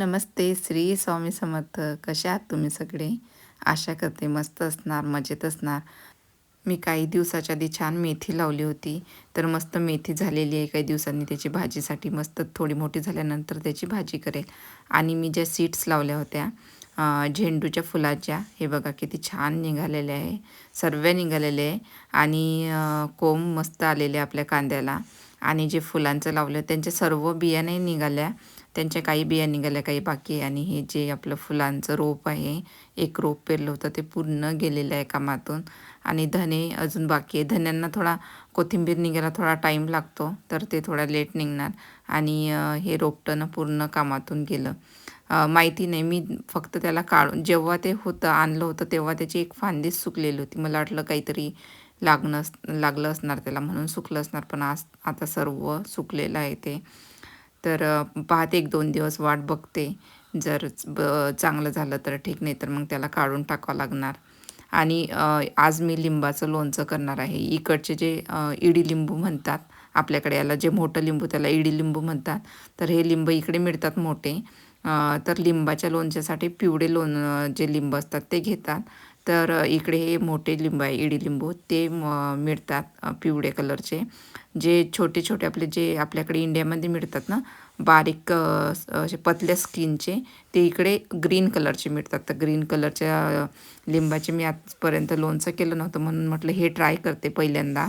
नमस्ते श्री स्वामी समर्थ. कसे आहात तुम्ही सगळे? आशा करते मस्त असणार मजेत असणार. मी काही दिवसाच्या आधी छान मेथी लावली होती. तर मस्त मेथी झालेली आहे काही दिवसांनी. त्याची भाजीसाठी मस्त थोडी मोठी झाल्यानंतर त्याची भाजी करेल. आणि मी ज्या सीड्स लावल्या होत्या झेंडूच्या फुलाच्या हे बघा किती छान निघालेले आहे. सर्व निघालेले आहे. आणि कोंब मस्त आलेले आपल्या कांद्याला. आणि जे फुलांचं लावलं त्यांच्या सर्व बियाणे निघाल्या. त्यांच्या काही बिया निघाल्या काही बाकी आहे. आणि हे जे आपलं फुलांचं रोप आहे एक रोप पेरलं होतं ते पूर्ण गेलेलं आहे कामातून. आणि धने अजून बाकी आहे. धन्यांना थोडा कोथिंबीर निघायला थोडा टाईम लागतो तर ते थोडा लेट निघणार. आणि हे रोपटं पूर्ण कामातून गेलं. माहिती नाही मी फक्त त्याला काढून जेव्हा ते होतं आणलं होतं तेव्हा त्याची एक फांदीच सुकलेली होती. मला वाटलं काहीतरी लागणं लागलं असणार त्याला म्हणून सुकलं असणार पण आज आता सर्व सुकलेलं आहे ते. तर पाहते एक दोन दिवस वाट बघते. जर ब चांगलं झालं तर ठीक नाही तर मग त्याला काढून टाकावं लागणार. आणि आज मी लिंबाचं लोणचं करणार आहे. इकडचे जे इडी लिंबू म्हणतात आपल्याकडे याला जे मोठं लिंबू त्याला इडी लिंबू म्हणतात. तर हे लिंब इकडे मिळतात मोठे. तर लिंबाच्या लोणच्यासाठी पिवळे लोण जे लिंब असतात ते घेतात. तर इकडे हे मोठे लिंबू आहे इडी लिंबू ते म- मिळतात पिवळे कलरचे. जे छोटे छोटे आपले जे आपल्याकडे इंडियामध्ये मिळतात ना बारीक असे पतल्या स्किनचे ते इकडे ग्रीन कलरचे मिळतात. तर ग्रीन कलरच्या लिंबाचे मी आजपर्यंत लोणचं केलं नव्हतं म्हणून म्हटलं हे ट्राय करते पहिल्यांदा.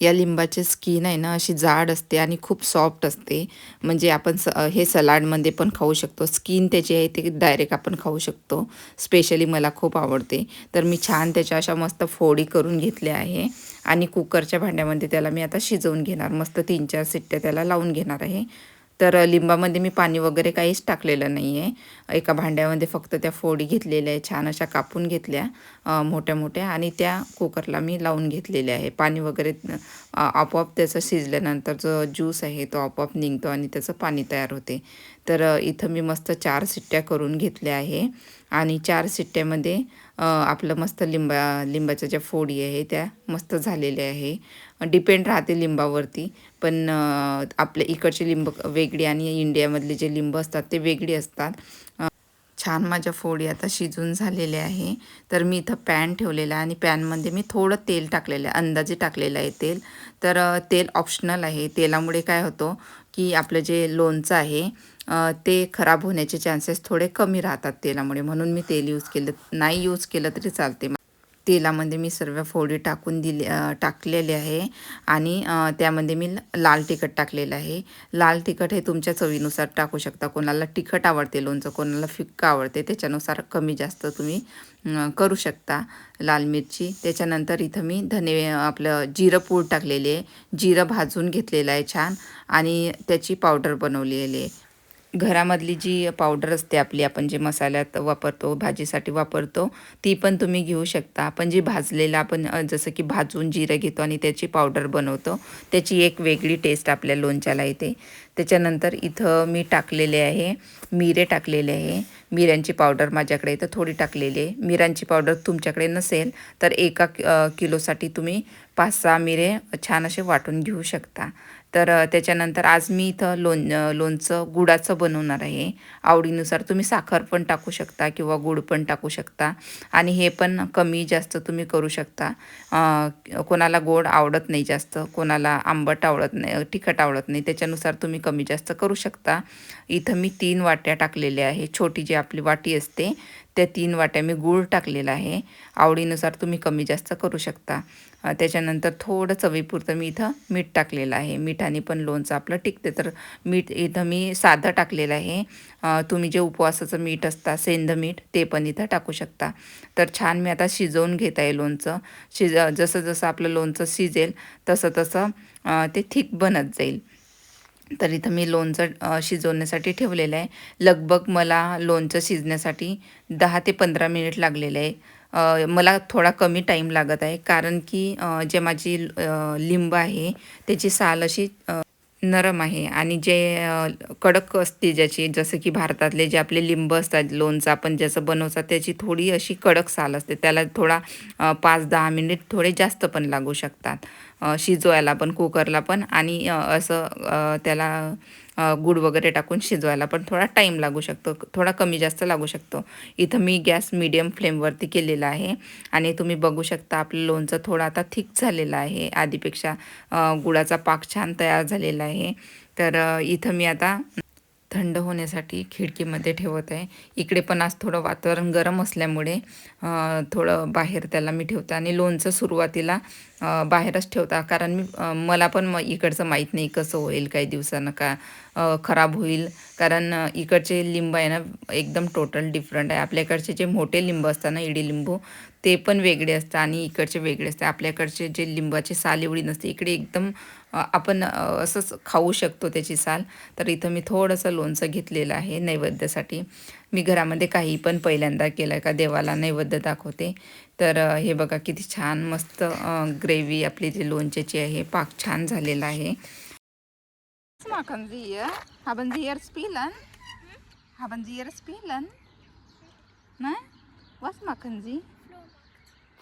या लिंबाची स्किन आहे ना अशी जाड असते आणि खूप सॉफ्ट असते. म्हणजे आपण स हे सलाडमध्ये पण खाऊ शकतो. स्किन त्याची आहे ते डायरेक्ट आपण खाऊ शकतो. स्पेशली मला खूप आवडते. तर मी छान त्याच्या अशा मस्त फोडी करून घेतल्या आहे. आणि कुकरच्या भांड्यामध्ये त्याला मी आता शिजवून घेणार. मस्त तीन चार सिट्ट्या त्याला लावून घेणार आहे. तर लिंबामध्ये मी पाणी वगैरे काहीच टाकलेलं नाही आहे एका भांड्यामध्ये फक्त त्या फोडी घेतलेल्या आहे छान अशा कापून घेतल्या मोठ्या मोठ्या आणि त्या कुकरला मी लावून घेतलेल्या आहे. पाणी वगैरे आपोआप त्याचं शिजल्यानंतर जो ज्यूस आहे तो आपोआप निघतो आणि त्याचं पाणी तयार होते. तर इथं मी मस्त चार सिट्ट्या करून घेतल्या आहे आणि चार सिट्ट्यामध्ये आपलं मस्त लिंबा लिंबाच्या ज्या फोडी आहे त्या मस्त झालेल्या आहे. डिपेंड राहते लिंबावरती पण आपल्या इकडचे लिंब वेगळी आणि इंडियामधले जे लिंब असतात ते वेगळी असतात. छान माझ्या फोडी आता शिजून झालेल्या आहे. तर मी इथं पॅन ठेवलेला आहे आणि पॅनमध्ये मी थोडं तेल टाकलेलं आहे अंदाजे टाकलेलं आहे तेल. तर तेल ऑप्शनल आहे. तेलामुळे काय होतो की आपलं जे लोणचं आहे ते खराब होण्याचे चान्सेस थोडे कमी राहतात तेलामुळे. म्हणून मी तेल यूज केलं नाही यूज केलं तरी चालते. तेलामध्ये मी सर्व फोडी टाकून दिले टाकलेले आहे. आणि त्यामध्ये मी लाल तिखट टाकलेलं आहे. लाल तिखट हे तुमच्या चवीनुसार टाकू शकता. कोणाला तिखट आवडते लोणचं कोणाला फिक्क आवडते त्याच्यानुसार कमी जास्त तुम्ही करू शकता लाल मिरची. त्याच्यानंतर इथं मी धने आपलं जिरं पूड टाकलेली आहे. जिरं भाजून घेतलेलं आहे छान. आणि त्याची पावडर बनवलेली आहे. घरामधली जी पावडर असते आपली आपण जे मसाल्यात वापरतो भाजीसाठी वापरतो ती पण तुम्ही घेऊ शकता. आपण जी भाजलेलं आपण जसं की भाजून जिरं घेतो आणि त्याची पावडर बनवतो त्याची एक वेगळी टेस्ट आपल्या लोणच्याला येते. त्याच्यानंतर इथं मी टाकलेले आहे मिरे टाकलेले आहे. मिऱ्यांची पावडर माझ्याकडे इथं थोडी टाकलेली आहे. मिरांची पावडर तुमच्याकडे नसेल तर एका कि- किलोसाठी तुम्ही पाच सहा मिरे छान असे वाटून घेऊ शकता. तर त्याच्यानंतर आज मी इथं लोण लोणचं गुडाचं बनवणार आहे. आवडीनुसार तुम्ही साखर पण टाकू शकता किंवा गुड पण टाकू शकता. आणि हे पण कमी जास्त तुम्ही करू शकता. कोणाला गोड आवडत नाही जास्त कोणाला आंबट आवडत नाही तिखट आवडत नाही. त्याच्यानुसार तुम्ही कमी जास्त करू शकता. इथं मी तीन वाट्या टाकलेल्या आहे. छोटी जी आपली वाटी असते त्या तीन वाट्या मी गूळ टाकलेला आहे. आवडीनुसार तुम्ही कमी जास्त करू शकता. त्याच्यानंतर थोडं चवीपुरतं मी इथं मीठ टाकलेलं आहे. मिठाने पण लोणचं आपलं टिकते. तर मीठ इथं मी साधं टाकलेलं आहे. तुम्ही जे उपवासाचं मीठ असता सेंध मीठ ते पण इथं टाकू शकता. तर छान मी आता शिजवून घेत आहे लोणचं. शिज जसं जसं आपलं लोणचं शिजेल तसं तसं ते थिक बनत जाईल. तर इथं मी लोणचं शिजवण्यासाठी ठेवलेलं आहे. लगभग मला लोणचं शिजण्यासाठी दहा ते पंधरा मिनिट लागलेलं आहे. मला थोडा कमी टाईम लागत आहे. कारण की जे माझी लिंब आहे त्याची साल अशी नरम आहे. आणि जे कडक असते ज्याची जसं की भारतातले जे आपले लिंब असतात लोणचं आपण ज्याचं बनवतात त्याची थोडी अशी कडक साल असते. त्याला थोडा पाच दहा मिनिट थोडे जास्त पण लागू शकतात. शिजवायला पण कुकरला पण आणि असं त्याला गुड वगैरे टाकून शिजवायला पण थोडा टाईम लागू शकतो. थोडा कमी जास्त लागू शकतो. इथं मी गॅस मीडियम फ्लेमवरती केलेला आहे आणि तुम्ही बघू शकता आपलं लोणचं थोडं आता थिक झालेलं आहे. आधीपेक्षा गुळाचा पाक छान तयार झालेला आहे. तर इथं मी आता थंड होण्यासाठी खिडकीमध्ये ठेवत आहे. इकडे पण आज थोडं वातावरण गरम असल्यामुळे थोडं बाहेर त्याला मी ठेवते आणि लोणचं सुरुवातीला बाहेरच ठेवता. कारण मी मला पण म इकडचं माहीत नाही कसं होईल काही दिवसानं का खराब होईल. कारण इकडचे लिंब आहे ना एकदम टोटल डिफरंट आहे. आपल्याकडचे जे मोठे लिंब असतात ना इडी लिंबू ते पण वेगळे असतं आणि इकडचे वेगळे असते आपल्याकडचे जे लिंबाची साल एवढी नसते इकडे एकदम आपण असंच खाऊ शकतो त्याची साल तर इथं मी थोडंसं लोणचं घेतलेलं आहे नैवेद्यासाठी मी घरामध्ये काही पण पहिल्यांदा केलं का देवाला नैवेद्य दाखवते तर हे बघा किती छान मस्त ग्रेव्ही आपली जी लोणच्याची आहे पाक छान झालेला आहे machen Sie? Haben Sie ihr spielen? Haben Sie ihr spielen? Was machen Sie?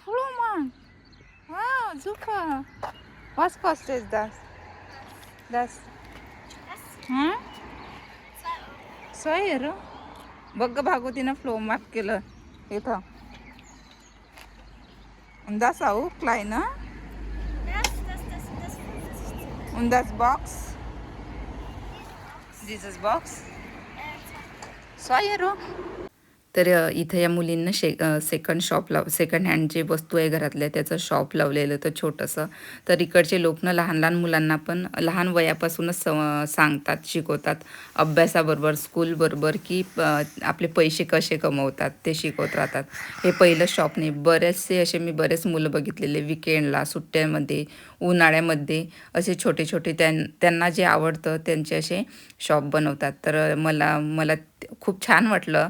Flohmarkt. Wow, super. Was kostet das? Das? Hm? Zwei Euro? बघ ग भागवतीनं फ्लो मार्क केलं इथं Und das auch, kleiner. Das, das, das, das 50 तर इथं या मुलींना शे second shop लाव सेकंड हँड जे वस्तू आहे घरातल्या त्याचं शॉप लावलेलं तर छोटंसं. तर इकडचे लोक ना लहान लहान मुलांना पण लहान वयापासूनच सांगतात शिकवतात. अभ्यासाबरोबर स्कूलबरोबर की आपले पैसे कसे कमवतात ते शिकवत राहतात. हे पहिलं शॉप नाही. बरेचसे असे मी बरेच मुलं बघितलेले विकेंडला सुट्ट्यामध्ये उन्हाळ्यामध्ये असे छोटे छोटे त्यां त्यांना जे आवडतं त्यांचे असे शॉप बनवतात. तर मला मला खूप छान वाटलं.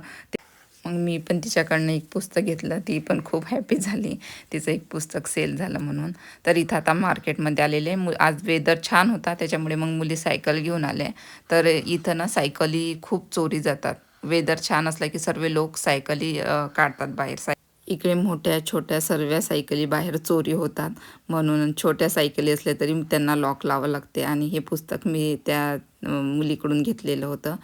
मग मी पण तिच्याकडनं एक पुस्तक घेतलं. ती पण खूप हॅपी झाली. तिचं एक पुस्तक सेल झालं म्हणून. तर इथं आता मार्केटमध्ये आलेले मु आज वेदर छान होता. त्याच्यामुळे मग मुली सायकल घेऊन आल्या तर इथं ना सायकली खूप चोरी जातात. वेदर छान असलं की सर्व लोक सायकली काढतात बाहेर साय इकडे मोठ्या छोट्या सर्व सायकली बाहेर चोरी होतात. म्हणून छोट्या सायकली असल्या तरी त्यांना लॉक लावावं लागते. आणि हे पुस्तक मी त्या मुलीकडून घेतलेलं होतं.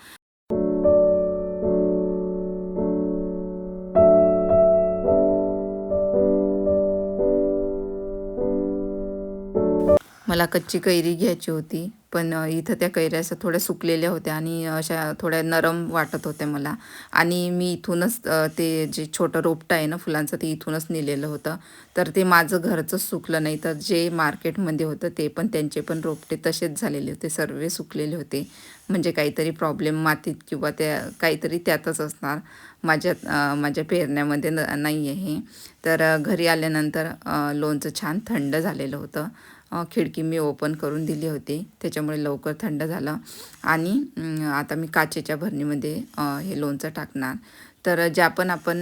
मला कच्ची कैरी घ्यायची होती पण इथं त्या कैऱ्या अशा थोड्या सुकलेल्या होत्या आणि अशा थोड्या नरम वाटत होत्या मला. आणि मी इथूनच ते जे छोटं रोपटं आहे ना फुलांचं ते इथूनच नेलेलं होतं. तर ते माझं घरचंच सुकलं नाही तर जे मार्केटमध्ये होतं ते पण त्यांचे पण रोपटे तसेच झालेले होते सर्व सुकलेले होते. म्हणजे काहीतरी प्रॉब्लेम मातीत किंवा त्या काहीतरी त्यातच असणार. माझ्या माझ्या पेरण्यामध्ये न नाही आहे तर घरी आल्यानंतर लोणचं छान थंड झालेलं होतं. खिडकी मी ओपन करून दिली होती. त्याच्यामुळे लवकर थंड झालं. आणि आता मी काचेच्या भरणीमध्ये हे लोणचं टाकणार. तर ज्या पण आपण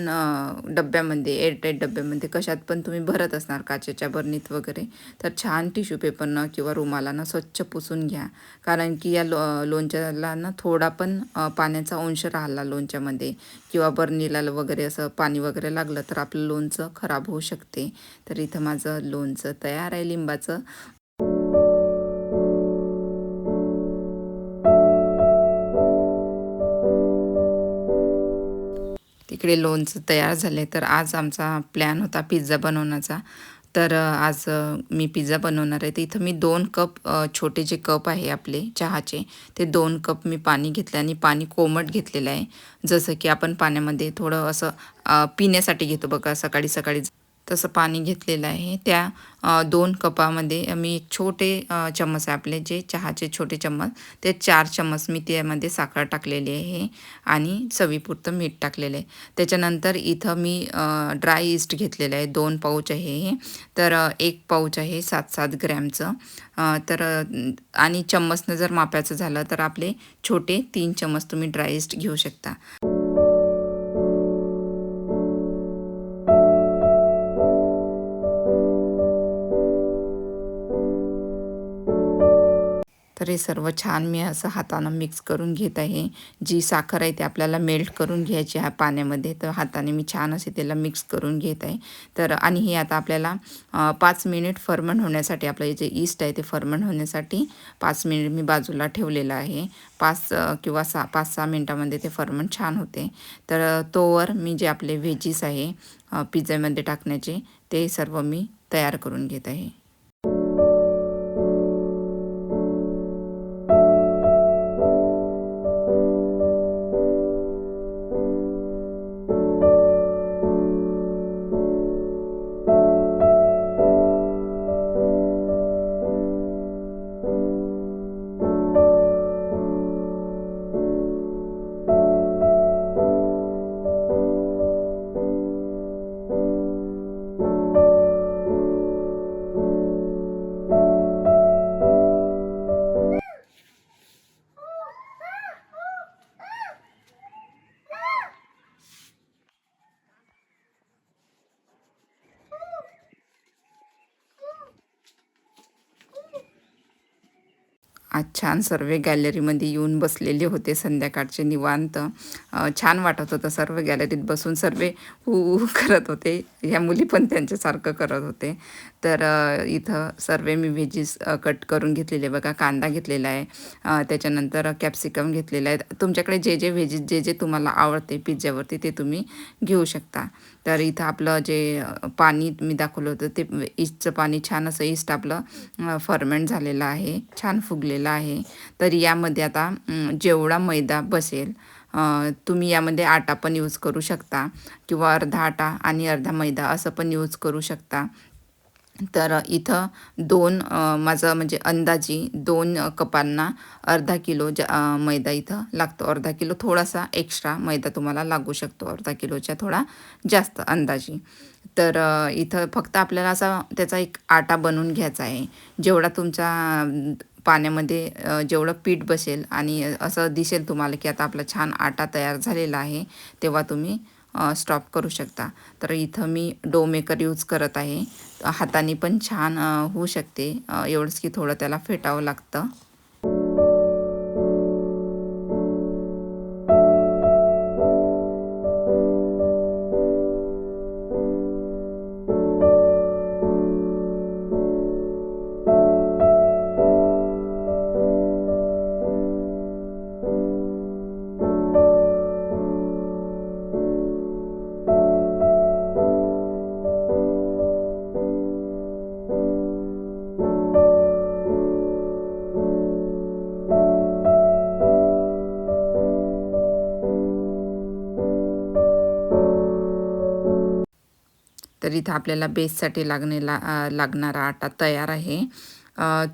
डब्यामध्ये एअरटाईट डब्यामध्ये कशात पण तुम्ही भरत असणार काचेच्या बरणीत वगैरे तर छान टिश्यू पेपरनं किंवा रुमालानं स्वच्छ पुसून घ्या. कारण की या लो लोणच्याला ना थोडा पण पाण्याचा अंश राहिला लोणच्यामध्ये किंवा बरणीला वगैरे असं पाणी वगैरे लागलं तर आपलं लोणचं खराब होऊ शकते. तर इथं माझं लोणचं तयार आहे लिंबाचं. इकडे लोणचं तयार झाले तर आज आमचा प्लॅन होता पिझ्झा बनवण्याचा. तर आज मी पिझ्झा बनवणार आहे. तर इथं मी दोन कप छोटे जे कप आहे आपले चहाचे ते दोन कप मी पाणी घेतले आणि पाणी कोमट घेतलेलं आहे. जसं की आपण पाण्यामध्ये थोडं असं पिण्यासाठी घेतो बघा सकाळी सकाळी तसं पाणी घेतलेलं आहे. त्या दोन कपामध्ये मी एक छोटे चम्मच आहे आपले जे चहाचे छोटे चम्मच. ते चार चम्मच मी त्यामध्ये साखर टाकलेली आहे आणि चवीपुरतं मीठ टाकलेलं आहे. त्याच्यानंतर इथं मी ड्राय इस्ट घेतलेलं आहे. दोन पाऊच आहे हे. तर एक पाऊच आहे सात सात ग्रॅमचं तर आणि चम्मचनं जर मापायचं झालं तर आपले छोटे तीन चम्मच तुम्ही ड्राय इस्ट घेऊ शकता. तर हे सर्व छान मी असं हातानं मिक्स करून घेत आहे. जी साखर आहे ती आपल्याला मेल्ट करून घ्यायची आहे पाण्यामध्ये तर हाताने मी छान असे त्याला मिक्स करून घेत आहे. तर आणि हे आता आपल्याला पाच मिनिट फर्मन होण्यासाठी आपलं जे ईस्ट आहे ते फर्मन होण्यासाठी पाच मिनिट मी बाजूला ठेवलेलं आहे. पाच किंवा सहा पाच सहा मिनटामध्ये ते फर्मन छान होते. तर तोवर मी जे आपले व्हेजीस आहे पिझ्झामध्ये टाकण्याचे ते सर्व मी तयार करून घेत आहे. आज छान सर्व गॅलरीमध्ये येऊन बसलेले होते संध्याकाळचे निवांत. छान वाटत होतं सर्व गॅलरीत बसून. सर्व हू हू करत होते. ह्या मुली पण त्यांच्यासारखं करत होते. तर इथं सर्व मी व्हेजीस कट करून घेतलेले बघा कांदा घेतलेला आहे त्याच्यानंतर कॅप्सिकम घेतलेला आहे. तुमच्याकडे जे जे व्हेजीस जे जे तुम्हाला आवडते पिझ्झ्यावरती ते तुम्ही घेऊ शकता. तर इथं आपलं जे पाणी मी दाखवलं होतं ते ईस्टचं पाणी छान असं ईस्ट आपलं फर्मेंट झालेलं आहे छान फुगलेलं आहे. तर यामध्ये आता जेवढा मैदा बसेल तुम्ही यामध्ये आटा पण यूज करू शकता किंवा अर्धा आटा आणि अर्धा मैदा असं पण यूज करू शकता. तर इथं दोन माझं म्हणजे अंदाजी दोन कपांना अर्धा किलो ज मैदा इथं लागतो. अर्धा किलो थोडासा एक्स्ट्रा मैदा तुम्हाला लागू शकतो. अर्धा किलोच्या थोडा जास्त अंदाजी. तर इथं फक्त आपल्याला असा त्याचा एक आटा बनवून घ्यायचा आहे. जेवढा तुमचा पाण्यामध्ये जेवढं पीठ बसेल आणि असं दिसेल तुम्हाला की आता आपला छान आटा तयार झालेला आहे तेव्हा तुम्ही स्टॉप करू शकता. तर इथं मी डो मेकर यूज करत आहे. हाताने पण छान होऊ शकते. एवढंच की थोडं त्याला फेटावं लागतं. तर इथं आपल्याला बेससाठी लागणे ला लागणारा आटा तयार आहे.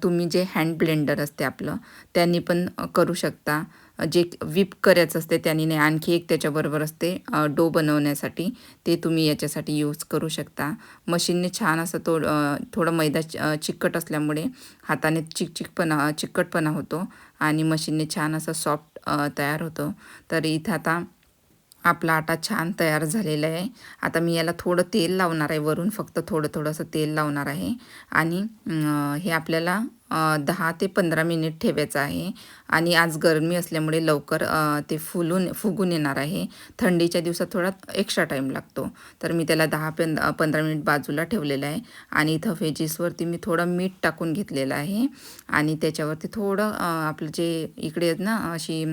तुम्ही जे हँड ब्लेंडर असते आपलं त्यांनी पण करू शकता. जे विप करायचं असते त्यांनी नाही आणखी एक त्याच्याबरोबर असते डो बनवण्यासाठी. ते तुम्ही याच्यासाठी यूज करू शकता. मशीनने छान असं तो थोडं मैदा चिकट असल्यामुळे हाताने चिकचिकपणा चिकटपणा होतो आणि मशीनने छान असं सॉफ्ट तयार होतो. तर इथं आता आपला आटा छान तयार झालेला आहे. आता मी याला थोडं तेल लावणार आहे. वरून फक्त थोडं थोडंसं तेल लावणार आहे. आणि हे आपल्याला दहा ते पंधरा मिनिट ठेवायचं आहे. आणि आज गरमी असल्यामुळे लवकर ते फुलून फुगून येणार आहे. थंडीच्या दिवसात थोडा एक्स्ट्रा टाईम लागतो. तर मी त्याला दहा पं पंधरा मिनिट बाजूला ठेवलेलं आहे. आणि इथं व्हेजीसवरती मी थोडं मीठ टाकून घेतलेलं आहे. आणि त्याच्यावरती थोडं आपलं जे इकडे आहेत ना अशी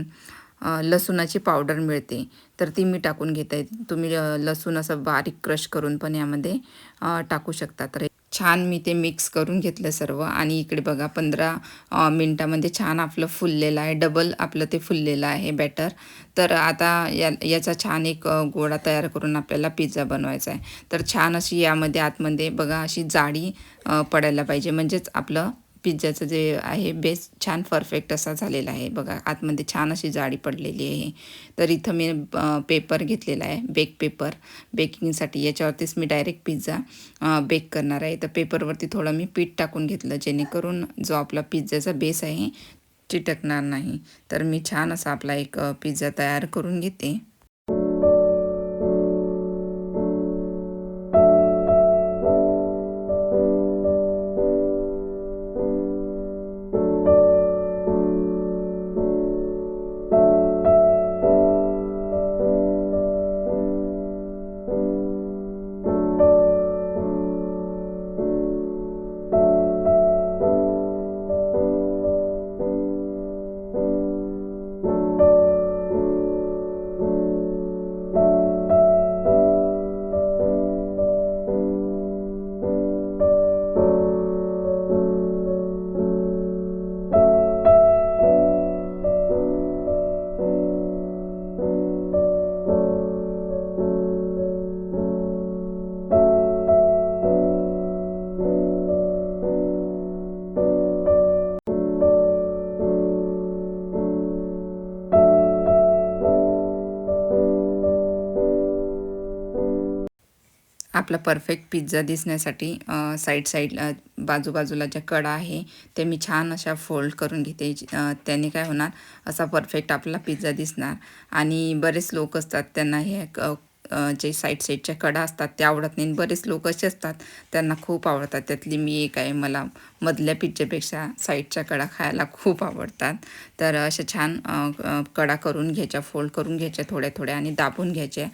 लसूणाची पावडर मिळते. तर ती मी टाकून घेत. आहे तुम्ही लसूण असं बारीक क्रश करून पण यामध्ये टाकू शकता. तर छान मी ते मिक्स करून घेतलं सर्व. आणि इकडे बघा पंधरा मिनटामध्ये छान आपलं फुललेलं आहे. डबल आपलं ते फुललेलं आहे बॅटर. तर आता या याचा छान एक गोळा तयार करून आपल्याला पिझ्झा बनवायचा आहे. तर छान अशी यामध्ये आतमध्ये बघा अशी जाडी पडायला पाहिजे. म्हणजेच आपलं पिझ्झाचं जे आहे बेस छान परफेक्ट असा झालेला आहे. बघा आतमध्ये छान अशी जाडी पडलेली आहे. तर इथं मी पेपर घेतलेला आहे बेक पेपर. बेकिंगसाठी याच्यावरतीच मी डायरेक्ट पिझ्झा बेक करणार आहे. तर पेपरवरती थोडं मी पीठ टाकून घेतलं जेणेकरून जो आपला पिझ्झाचा बेस आहे चिटकणार नाही. तर मी छान असा आपला एक पिझ्झा तयार करून घेते. आपला परफेक्ट पिझ्झा दिसण्यासाठी साईड साईडला बाजूबाजूला ज्या कडा आहे ते मी छान अशा फोल्ड करून घेते. त्याने काय होणार? असा परफेक्ट आपला पिझ्झा दिसणार. आणि बरेच लोक असतात त्यांना हे क- जे साईड साईडच्या कडा असतात ते आवडत नाही. बरेच लोक असे असतात त्यांना खूप आवडतात. त्यातली मी एक आहे मला मधल्या पिझ्झापेक्षा साईडच्या कडा खायला खूप आवडतात. तर अशा छान कडा करून घ्यायच्या फोल्ड करून घ्यायच्या थोड्या थोड्या आणि दाबून घ्यायच्या.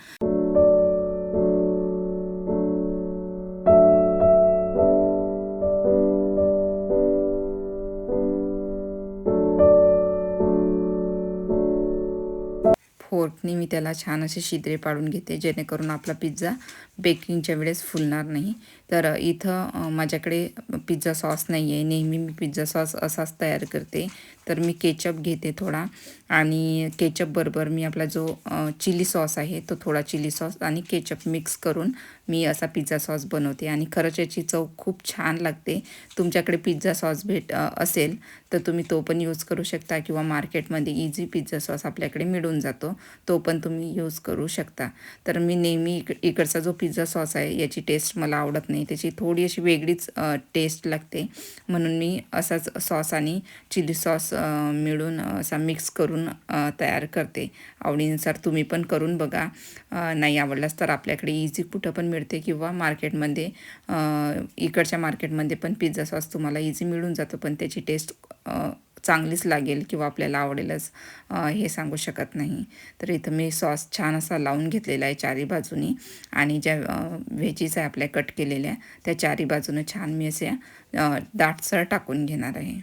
मी त्याला छान असे शिद्रे पाडून घेते जेणेकरून आपला पिझ्झा बेकिंगच्या वेळेस फुलणार नाही. तर इथं माझ्याकडे पिझ्झा सॉस नाही आहे नेहमी मी पिझ्झा सॉस असाच तयार करते. तर मी केचप घेते थोडा. आणि केचपबरोबर मी आपला जो चिली सॉस आहे तो थोडा चिली सॉस आणि केचप मिक्स करून मी असा पिझ्झा सॉस बनवते. आणि खरंच याची चव खूप छान लागते. तुमच्याकडे पिझ्झा सॉस भेट असेल तर तुम्ही तो पण यूज करू शकता किंवा मार्केटमध्ये इझी पिझ्झा सॉस आपल्याकडे मिळून जातो. तो पण पण तुम्ही यूज करू शकता. तर मी नेहमी इक इकडचा जो पिझ्झा सॉस आहे याची टेस्ट मला आवडत नाही. त्याची थोडी अशी वेगळीच टेस्ट लागते. म्हणून मी असाच सॉस आणि चिली सॉस मिळून असा मिक्स करून तयार करते. आवडीनुसार तुम्ही पण करून बघा. नाही आवडलास तर आपल्याकडे इझी कुठं पण मिळते किंवा मार्केटमध्ये इकडच्या मार्केटमध्ये पण पिझ्झा सॉस तुम्हाला इझी मिळून जातो पण त्याची टेस्ट चांगलीच लागेल किंवा आपल्याला आवडेलच हे सांगू शकत नाही. तर इथं मी सॉस छान असा लावून घेतलेला आहे चारी बाजूनी आणि ज्या व्हेजीज आहे आपल्या कट केलेल्या त्या चारी बाजूनं छान मी असे दाटसर टाकून घेणार आहे.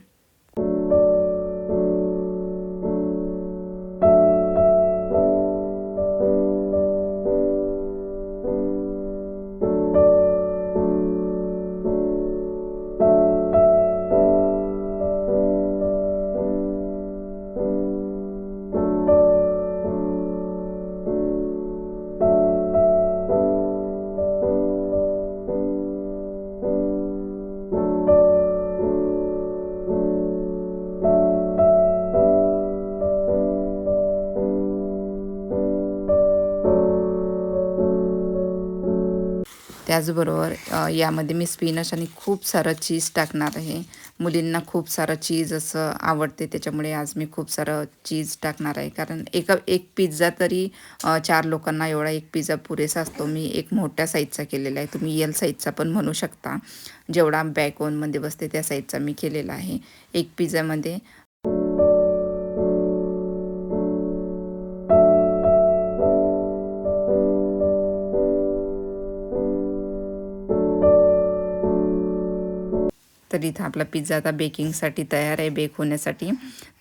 त्याचबरोबर यामध्ये मी स्पिनच आणि खूप सारं चीज टाकणार आहे. मुलींना खूप सारं चीज असं आवडते त्याच्यामुळे आज मी खूप सारं चीज टाकणार आहे. कारण एका एक पिझ्झा तरी चार लोकांना एवढा एक पिझ्झा पुरेसा असतो. मी एक मोठ्या साईजचा केलेला आहे. तुम्ही एल साईजचा पण म्हणू शकता. जेवढा बॅक ओनमध्ये बसते त्या साईजचा मी केलेला आहे. एक पिझ्झामध्ये तर इथं आपला पिझ्झा आता बेकिंगसाठी तयार आहे बेक होण्यासाठी.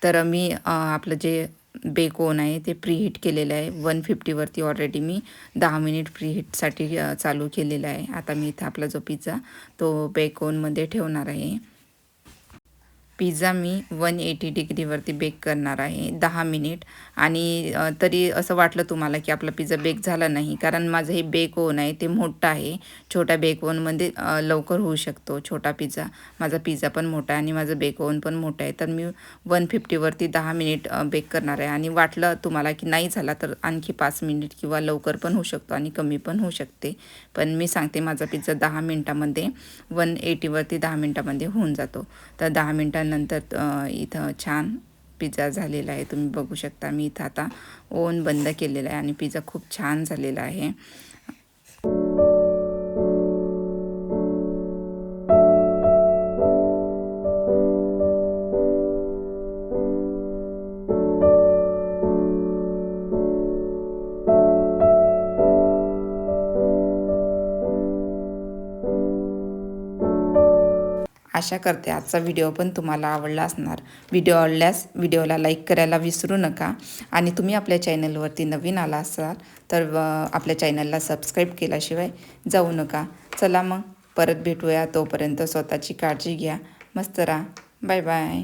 तर मी आपलं जे बेक ओन आहे ते प्रीहीट केलेलं आहे. वन फिफ्टीवरती ऑलरेडी मी दहा मिनिट प्रीहीटसाठी चालू केलेलं आहे. आता मी इथं आपला जो पिझ्झा तो बेक ओनमध्ये ठेवणार आहे. पिझ्झा मी वन एटी डिग्रीवरती बेक करणार आहे दहा मिनिट. आणि तरी असं वाटलं तुम्हाला की आपला पिझ्झा बेक झाला नाही कारण माझं हे बेक ओन आहे ते मोठं आहे. छोट्या बेक ओनमध्ये लवकर होऊ शकतो छोटा पिझ्झा. माझा पिझ्झा पण मोठा आहे आणि माझं बेक ओन पण मोठं आहे. तर मी वन फिफ्टीवरती दहा मिनिट बेक करणार आहे. आणि वाटलं तुम्हाला की नाही झाला तर आणखी पाच मिनिट किंवा लवकर पण होऊ शकतो आणि कमी पण होऊ शकते. पण मी सांगते माझा पिझ्झा दहा मिनटामध्ये वन एटीवरती दहा मिनटामध्ये होऊन जातो. तर दहा मिनटां नंतर इथं छान पिझ्झा झालेला आहे. तुम्ही बघू शकता मी इथं आता ओन बंद केलेला आहे आणि पिझ्झा खूप छान झालेला आहे. आशा करते आजचा व्हिडिओ पण तुम्हाला आवडला असणार. व्हिडिओ आवडल्यास व्हिडिओला लाईक करायला विसरू नका. आणि तुम्ही आपल्या चॅनलवरती नवीन आला असाल तर आपल्या चॅनलला सबस्क्राईब केल्याशिवाय जाऊ नका. चला मग परत भेटूया. तोपर्यंत स्वतःची काळजी घ्या. मस्त राहा. Bye bye